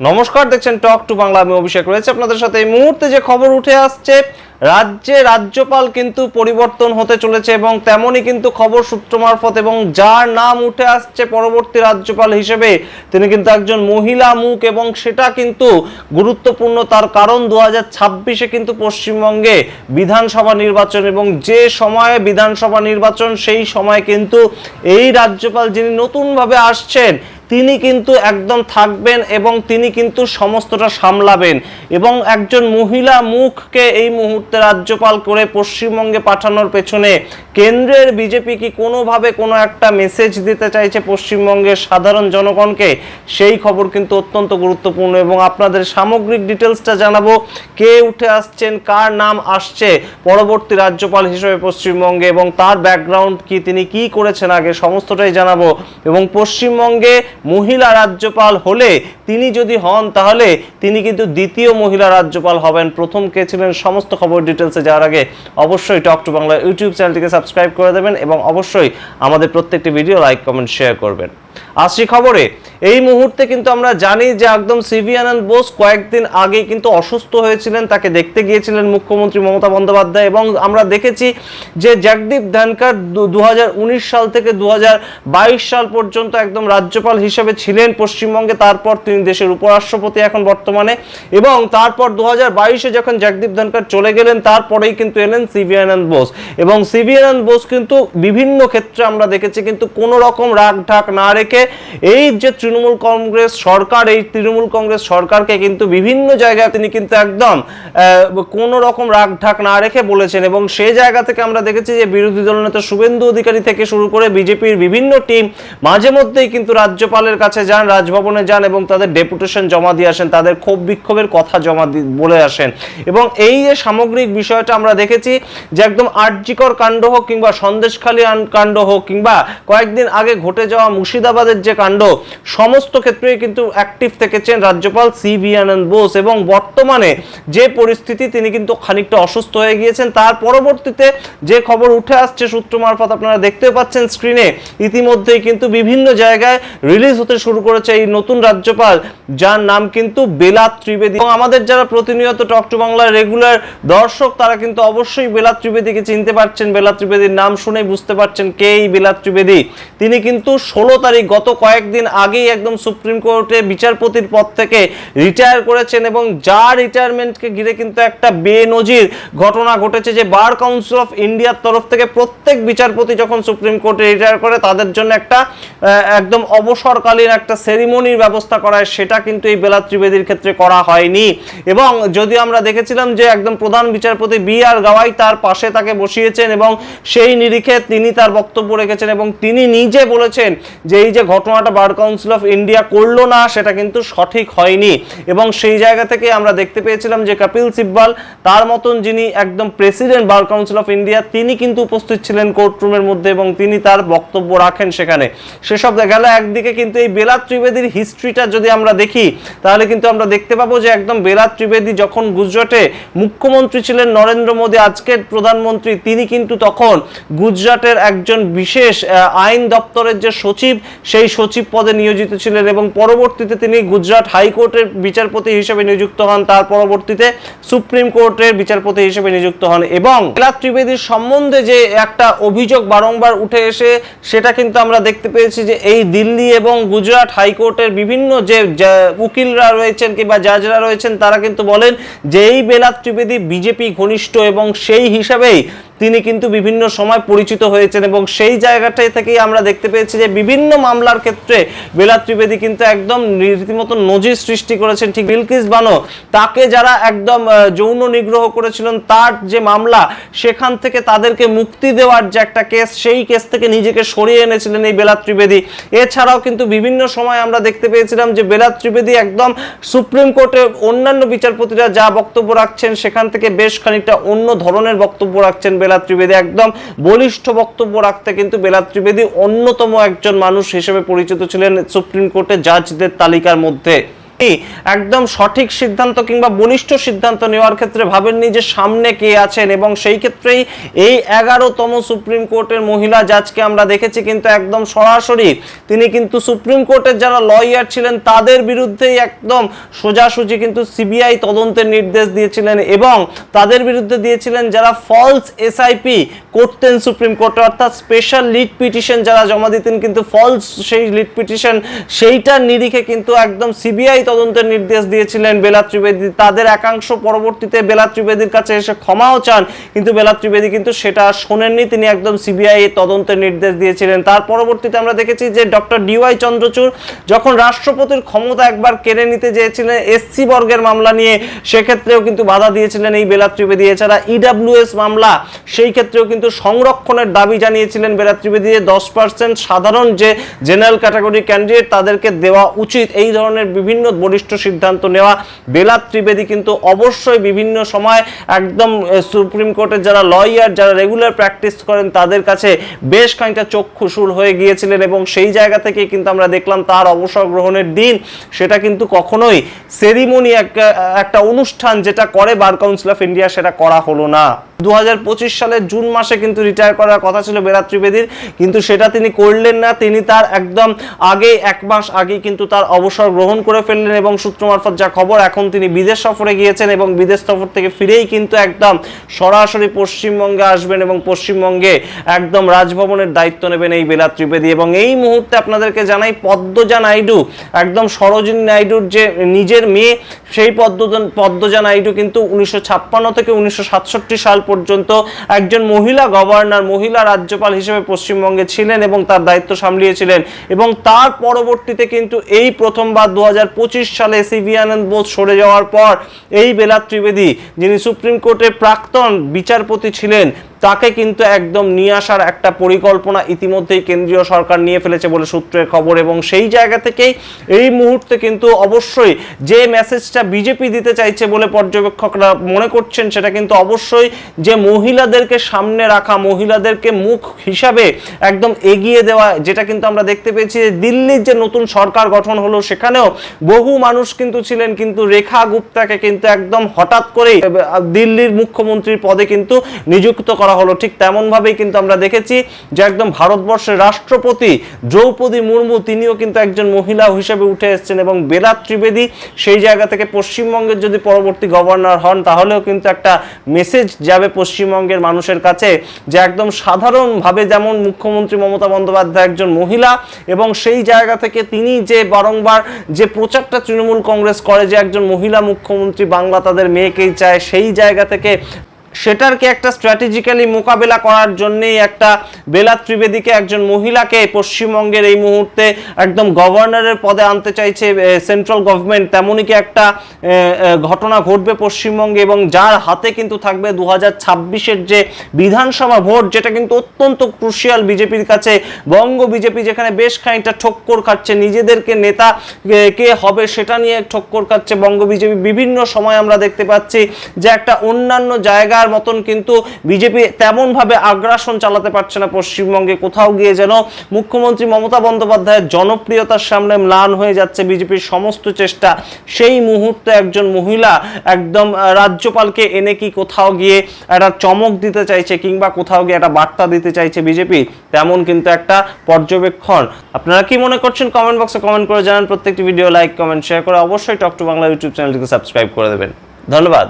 নমস্কার, দেখছেন টক টু বাংলা আমি অভিষেক রয়েছে আপনাদের সাথে। এই মুহূর্তে যে খবর উঠে আসছে, রাজ্যে রাজ্যপাল কিন্তু পরিবর্তন হতে চলেছে এবং তেমনই কিন্তু খবর সূত্র মারফত এবং যার নাম উঠে আসছে পরবর্তী রাজ্যপাল হিসেবে, তিনি কিন্তু একজন মহিলা মুখ এবং সেটা কিন্তু গুরুত্বপূর্ণ তার কারণ। দু ছাব্বিশে কিন্তু পশ্চিমবঙ্গে বিধানসভা নির্বাচন এবং যে সময়ে বিধানসভা নির্বাচন, সেই সময় কিন্তু এই রাজ্যপাল যিনি নতুনভাবে আসছেন তিনি কিন্তু একদম থাকবেন এবং তিনি কিন্তু সমস্তটা সামলাবেন। এবং একজন মহিলা মুখকে এই মুহূর্তে রাজ্যপাল করে পশ্চিমবঙ্গে পাঠানোর পেছনে কেন্দ্রের বিজেপি কি কোনোভাবে কোনো একটা মেসেজ দিতে চাইছে পশ্চিমবঙ্গের সাধারণ জনগণকে? সেই খবর কিন্তু অত্যন্ত গুরুত্বপূর্ণ এবং আপনাদের সামগ্রিক ডিটেলসটা জানাব। কে উঠে আসছেন, কার নাম আসছে পরবর্তী রাজ্যপাল হিসেবে পশ্চিমবঙ্গে এবং তার ব্যাকগ্রাউন্ড কি, তিনি কি করেছেন আগে সমস্তটাই জানাব। এবং পশ্চিমবঙ্গে মহিলা রাজ্যপাল হলে তিনি যদি হন, তাহলে তিনি কিন্তু দ্বিতীয় মহিলা রাজ্যপাল হবেন। প্রথম কে ছিলেন সমস্ত খবর ডিটেলসে যাওয়ার আগে অবশ্যই টক টু বাংলা ইউটিউব চ্যানেলটিকে সাবস্ক্রাইব করে দেবেন এবং অবশ্যই আমাদের প্রত্যেকটি ভিডিও লাইক কমেন্ট শেয়ার করবেন। আসছি খবরে। এই মুহূর্তে কিন্তু আমরা জানি যে একদম সিভি আনন্দ বোস কয়েকদিন আগে কিন্তু অসুস্থ হয়েছিলেন, তাকে দেখতে গিয়েছিলেন মুখ্যমন্ত্রী মমতা বন্দ্যোপাধ্যায় এবং আমরা দেখেছি যে জগদীপ ধনকর দু সাল থেকে দু হাজার বাইশ সাল পর্যন্ত একদম রাজ্যপাল হিসেবে ছিলেন পশ্চিমবঙ্গে, তারপর তিনি দেশের উপরাষ্ট্রপতি এখন বর্তমানে এবং তারপর দু হাজার বাইশে যখন জগদীপ ধনকর চলে গেলেন, তারপরেই কিন্তু এলেন সিভি আনন্দ বোস এবং সিভি আনন্দ বোস কিন্তু বিভিন্ন ক্ষেত্রে আমরা দেখেছি কিন্তু কোনো রকম রাগ ঢাক না রেখে এই যে তৃণমূল কংগ্রেস সরকার, এই তৃণমূল কংগ্রেস সরকারকে কিন্তু বিভিন্ন জায়গায় তিনি কিন্তু একদম কোনো রকম রাগ ঢাক না রেখে বলেছেন এবং সেই জায়গা থেকে আমরা দেখেছি যে বিরোধী দলনেতা শুভেন্দু অধিকারী থেকে শুরু করে বিজেপির বিভিন্ন টিম মাঝে মধ্যেই কিন্তু রাজ্যপালের কাছে যান, রাজভবনে যান এবং তাদের ডেপুটেশন জমা দিয়ে আসেন, তাদের ক্ষোভ বিক্ষোভের কথা জমা বলে আসেন। এবং এই যে সামগ্রিক বিষয়টা আমরা দেখেছি যে একদম আর্যিকর কাণ্ড হোক কিংবা সন্দেশখালী কাণ্ড হোক কিংবা কয়েকদিন আগে ঘটে যাওয়া মুর্শিদাবাদের যে কাণ্ড, সমস্ত ক্ষেত্রেই কিন্তু অ্যাক্টিভ থেকেছেন রাজ্যপাল সি ভি আনন্দ বোস এবং বর্তমানে যে পরিস্থিতি তিনি কিন্তু খানিকটা অসুস্থ হয়ে গিয়েছেন। তার পরবর্তীতে যে খবর উঠে আসছে সূত্র মারফত আপনারা দেখতে পাচ্ছেন স্ক্রিনে ইতিমধ্যেই কিন্তু বিভিন্ন জায়গায় রিলিজ হতে শুরু করেছে এই নতুন রাজ্যপাল, যার নাম কিন্তু বেলাত ত্রিবেদী। এবং আমাদের যারা প্রতিনিয়ত টক টু বাংলার রেগুলার দর্শক, তারা কিন্তু অবশ্যই বেলাত ত্রিবেদীকে চিনতে পারছেন। বেলাত ত্রিবেদীর নাম শুনেই বুঝতে পারছেন কে এই বেলাত ত্রিবেদী। তিনি কিন্তু ষোলো তারিখ, গত কয়েকদিন আগেই একদম সুপ্রিম কোর্টে বিচারপতির পদ থেকে রিটায়ার করেছেন এবং যার রিটায়ারমেন্টকে ঘিরে কিন্তু একটা বেনজির ঘটনা ঘটেছে যে বার কাউন্সিল অফ ইন্ডিয়ার তরফ থেকে প্রত্যেক বিচারপতি যখন সুপ্রিম কোর্টে রিটায়ার করে, তাদের জন্য একটা একদম অবসরকালীন একটা সেরিমনির ব্যবস্থা করা হয় সেটা কিন্তু এই বেলা ত্রিবেদীর ক্ষেত্রে করা হয়নি। এবং যদি আমরা দেখেছিলাম যে একদম প্রধান বিচারপতি বি আর গাওয়াই তার পাশে তাকে বসিয়েছেন এবং সেই নিরিখে তিনি তার বক্তব্য রেখেছেন এবং তিনি নিজে বলেছেন যে এই যে ঘটনাটা বার কাউন্সিল অফ ইন্ডিয়া করল না, সেটা কিন্তু সঠিক হয়নি। এবং সেই জায়গা থেকে আমরা দেখতে পেয়েছিলাম যে কপিল সিব্বাল, তার মতন যিনি একদম president bar council of India, তিনি কিন্তু উপস্থিত ছিলেন কোর্টরুমের মধ্যে এবং তিনি তার বক্তব্য রাখেন সেখানে। সেসব গেল, একদিকে কিন্তু এই বেলাত ত্রিবেদীর হিস্ট্রিটা যদি আমরা দেখি, তাহলে কিন্তু আমরা দেখতে পাবো যে একদম বেলাত ত্রিবেদী যখন গুজরাটে মুখ্যমন্ত্রী ছিলেন নরেন্দ্র মোদী, আজকের প্রধানমন্ত্রী, তিনি কিন্তু তখন গুজরাটের একজন বিশেষ আইন দপ্তরের যে সচিব, সেই সচিব পদে নিয়োজিত ছিলেন এবং পরবর্তীতে তিনি গুজরাট হাইকোর্টের বিচারপতি হিসেবে নিযুক্ত হন। তার পরবর্তীতে সুপ্রিম কোর্টের বিচারপতি হিসেবে নিযুক্ত হন এবং বেলাত ত্রিবেদীর সম্বন্ধে যে একটা অভিযোগ বারংবার উঠে এসে, সেটা কিন্তু আমরা দেখতে পেয়েছি যে এই দিল্লি এবং গুজরাট হাইকোর্টের বিভিন্ন যা- উকিলরা রয়েছেন কিংবা জাজরা রয়েছেন, তারা কিন্তু বলেন যে এই বেলাত ত্রিবেদী বিজেপি ঘনিষ্ঠ এবং সেই হিসাবেই তিনি কিন্তু বিভিন্ন সময় পরিচিত হয়েছেন এবং সেই জায়গাটাই থেকেই আমরা দেখতে পেয়েছি যে বিভিন্ন মামলার ক্ষেত্রে বেলাত ত্রিবেদী কিন্তু একদম রীতিমতো নজির সৃষ্টি করেছেন। ঠিক বিলকিস বানো, তাকে যারা একদম যৌন নিগ্রহ করেছিলেন, তার যে মামলা, সেখান থেকে তাদেরকে মুক্তি দেওয়ার যে একটা কেস, সেই কেস থেকে নিজেকে সরিয়ে এনেছিলেন এই বেলাত ত্রিবেদী। এছাড়াও কিন্তু বিভিন্ন সময় আমরা দেখতে পেয়েছিলাম যে বেলাত ত্রিবেদী একদম সুপ্রিম কোর্টের অন্যান্য বিচারপতিরা যা বক্তব্য রাখছেন, সেখান থেকে বেশ খানিকটা অন্য ধরনের বক্তব্য রাখছেন বেলাত ত্রিবেদী একদম বলিষ্ঠ বক্তব্য রাখতে কিন্তু বেলা ত্রিবেদী অন্যতম একজন মানুষ হিসেবে পরিচিত ছিলেন সুপ্রিম কোর্টে জাজদের তালিকার মধ্যে। একদম সঠিক সিদ্ধান্ত কিংবা বলিষ্ঠ সিদ্ধান্ত নেওয়ার ক্ষেত্রে ভাবেননি যে সামনে কে আছেন? এবং সেই ক্ষেত্রেই এই এগারোতম সুপ্রিম কোর্টের মহিলা জাজকে আমরা দেখেছি কিন্তু একদম সরাসরি তিনি কিন্তু সুপ্রিম কোর্টের যারা লয়ার ছিলেন তাদের বিরুদ্ধেই একদম সোজাসুজি কিন্তু সিবিআই তদন্তের নির্দেশ দিয়েছিলেন এবং তাদের বিরুদ্ধে দিয়েছিলেন যারা ফলস এসআইপি করতেন সুপ্রিম কোর্টে, অর্থাৎ স্পেশাল লিড পিটিশন যারা জমা দিতেন কিন্তু ফলস সেই লিড পিটিশন সেইটার নিরিখে কিন্তু একদম সিবিআই তদন্তের নির্দেশ দিয়েছিলেন বেলা ত্রিবেদী। তাদের একাংশ পরবর্তীতে বেলা ত্রিবেদীর কাছে এসে ক্ষমাও চান, কিন্তু বেলা ত্রিবেদী কিন্তু সেটা শোনেননি। তিনি একদম সিবিআই তদন্তের নির্দেশ দিয়েছিলেন। তার পরবর্তীতে আমরা দেখেছি যে ডক্টর ডিওয়াই চন্দ্রচূড় যখন রাষ্ট্রপতির ক্ষমতা একবার কেড়ে নিতে চেয়েছিলেন এসসি বর্গের মামলা নিয়ে, সেক্ষেত্রেও কিন্তু বাধা দিয়েছিলেন এই বেলা ত্রিবেদী। এছাড়া ইডাব্লিউএস মামলা, সেই ক্ষেত্রেও কিন্তু সংরক্ষণের দাবি জানিয়েছিলেন বেলা ত্রিবেদী যে দশ পার্সেন্ট সাধারণ যে জেনারেল ক্যাটাগরি ক্যান্ডিডেট তাদেরকে দেওয়া উচিত। এই ধরনের বিভিন্ন বলিষ্ঠ সিদ্ধান্ত নেওয়া। বেলা ত্রিবেদী কিন্তু অবশ্যই বিভিন্ন সময় একদম সুপ্রিম কোর্টের যারা লয়ার যারা রেগুলার প্র্যাকটিস করেন, তাদের কাছে বেশ খানিকটা চক্ষুসুর হয়ে গিয়েছিলেন এবং সেই জায়গা থেকে কিন্তু আমরা দেখলাম তার অবসর গ্রহণের দিন। সেটা কিন্তু কখনোই সেরিমনি একটা অনুষ্ঠান যেটা করে বার কাউন্সিল অফ ইন্ডিয়া সেটা করা হলো না। দু হাজার পঁচিশ সালের জুন মাসে কিন্তু রিটায়ার করার কথা ছিল বেরা ত্রিবেদীর কিন্তু সেটা তিনি করলেন না। তিনি তার একদম আগে এক মাস আগে কিন্তু তার অবসর গ্রহণ করে ফেললেন এবং সূত্র মারফত যা খবর, এখন তিনি বিদেশ সফরে গিয়েছেন এবং বিদেশ সফর থেকে ফিরেই কিন্তু একদম সরাসরি পশ্চিমবঙ্গে আসবেন এবং পশ্চিমবঙ্গে একদম রাজভবনের দায়িত্ব নেবেন এই বেলা ত্রিবেদী এবং এই মুহূর্তে আপনাদেরকে জানাই পদ্মজা নাইডু একদম সরোজিনী নাইডুর যে নিজের মেয়ে, সেই পদ্মজা পদ্মজা নাইডু কিন্তু উনিশশো ছাপ্পান্ন থেকে উনিশশো সাতষট্টি সাল পর্যন্ত একজন মহিলা গভর্নর, মহিলা রাজ্যপাল হিসেবে পশ্চিমবঙ্গে ছিলেন এবং তার দায়িত্ব সামলিয়েছিলেন এবং তার পরবর্তীতে কিন্তু এই প্রথমবার দু হাজার পঁচিশ সালে সিভি আনন্দ বোস সরে যাওয়ার পর এই বেলা ত্রিবেদী, যিনি সুপ্রিম কোর্টের প্রাক্তন বিচারপতি ছিলেন তাকে কিন্তু একদম নিয়ে আসার একটা পরিকল্পনা ইতিমধ্যেই কেন্দ্রীয় সরকার নিয়ে ফেলেছে বলে সূত্রের খবর এবং সেই জায়গা থেকেই এই মুহূর্তে কিন্তু অবশ্যই যে মেসেজটা বিজেপি দিতে চাইছে বলে পর্যবেক্ষকরা মনে করছেন, সেটা কিন্তু অবশ্যই যে মহিলাদেরকে সামনে রাখা, মহিলাদেরকে মুখ হিসাবে একদম এগিয়ে দেওয়া, যেটা কিন্তু আমরা দেখতে পেয়েছি যে দিল্লির যে নতুন সরকার গঠন হলো, সেখানেও বহু মানুষ কিন্তু ছিলেন, কিন্তু রেখা গুপ্তাকে কিন্তু একদম হঠাৎ করেই দিল্লির মুখ্যমন্ত্রীর পদে কিন্তু নিযুক্ত করা করা হলো। ঠিক তেমনভাবেই কিন্তু আমরা দেখেছি যে একদম ভারতবর্ষের রাষ্ট্রপতি দ্রৌপদী মুর্মু, তিনিও কিন্তু একজন মহিলা হিসেবে উঠে এসেছেন এবং বেলা ত্রিবেদী সেই জায়গা থেকে পশ্চিমবঙ্গের যদি পরবর্তী গভর্নর হন, তাহলেও কিন্তু একটা মেসেজ যাবে পশ্চিমবঙ্গের মানুষের কাছে যে একদম সাধারণভাবে যেমন মুখ্যমন্ত্রী মমতা বন্দ্যোপাধ্যায় একজন মহিলা এবং সেই জায়গা থেকে তিনি যে বারংবার যে প্রচারটা তৃণমূল কংগ্রেস করে যে একজন মহিলা মুখ্যমন্ত্রী বাংলা তাদের মেয়েকেই চায়, সেই জায়গা থেকে সেটারকে একটা স্ট্র্যাটেজিক্যালি মোকাবেলা করার জন্যেই একটা বেলা ত্রিবেদীকে একজন মহিলাকে পশ্চিমবঙ্গের এই মুহূর্তে একদম গভর্নরের পদে আনতে চাইছে সেন্ট্রাল গভর্নমেন্ট তেমনই কি একটা ঘটনা ঘটবে পশ্চিমবঙ্গে এবং যার হাতে কিন্তু থাকবে দু হাজার যে বিধানসভা ভোট, যেটা কিন্তু অত্যন্ত ক্রুশিয়াল বিজেপির কাছে। বঙ্গ বিজেপি যেখানে বেশ খানিকটা ঠক্কর খাচ্ছে, নিজেদেরকে নেতা কে হবে সেটা নিয়ে ঠক্কর খাচ্ছে বঙ্গ বিজেপি। বিভিন্ন সময় আমরা দেখতে পাচ্ছি যে একটা অন্যান্য জায়গা বাংলার মতন কিন্তু বিজেপি তেমনভাবে আগ্রাসন চালাতে পারছে না পশ্চিমবঙ্গে। কোথাও গিয়ে যেন মুখ্যমন্ত্রী মমতা বন্দ্যোপাধ্যায়ের জনপ্রিয়তার সামনে ম্লান হয়ে যাচ্ছে বিজেপির সমস্ত চেষ্টা। সেই মুহূর্তে একজন মহিলা একদম রাজ্যপালকে এনে কি কোথাও গিয়ে একটা চমক দিতে চাইছে কিংবা কোথাও গিয়ে একটা বার্তা দিতে চাইছে বিজেপি, তেমন কিন্তু একটা পর্যবেক্ষণ। আপনারা কি মনে করছেন কমেন্ট বক্সে কমেন্ট করে জানান। প্রত্যেকটি ভিডিও লাইক কমেন্ট শেয়ার করে অবশ্যই টক টু বাংলা ইউটিউব চ্যানেলটিকে সাবস্ক্রাইব করে দেবেন। ধন্যবাদ।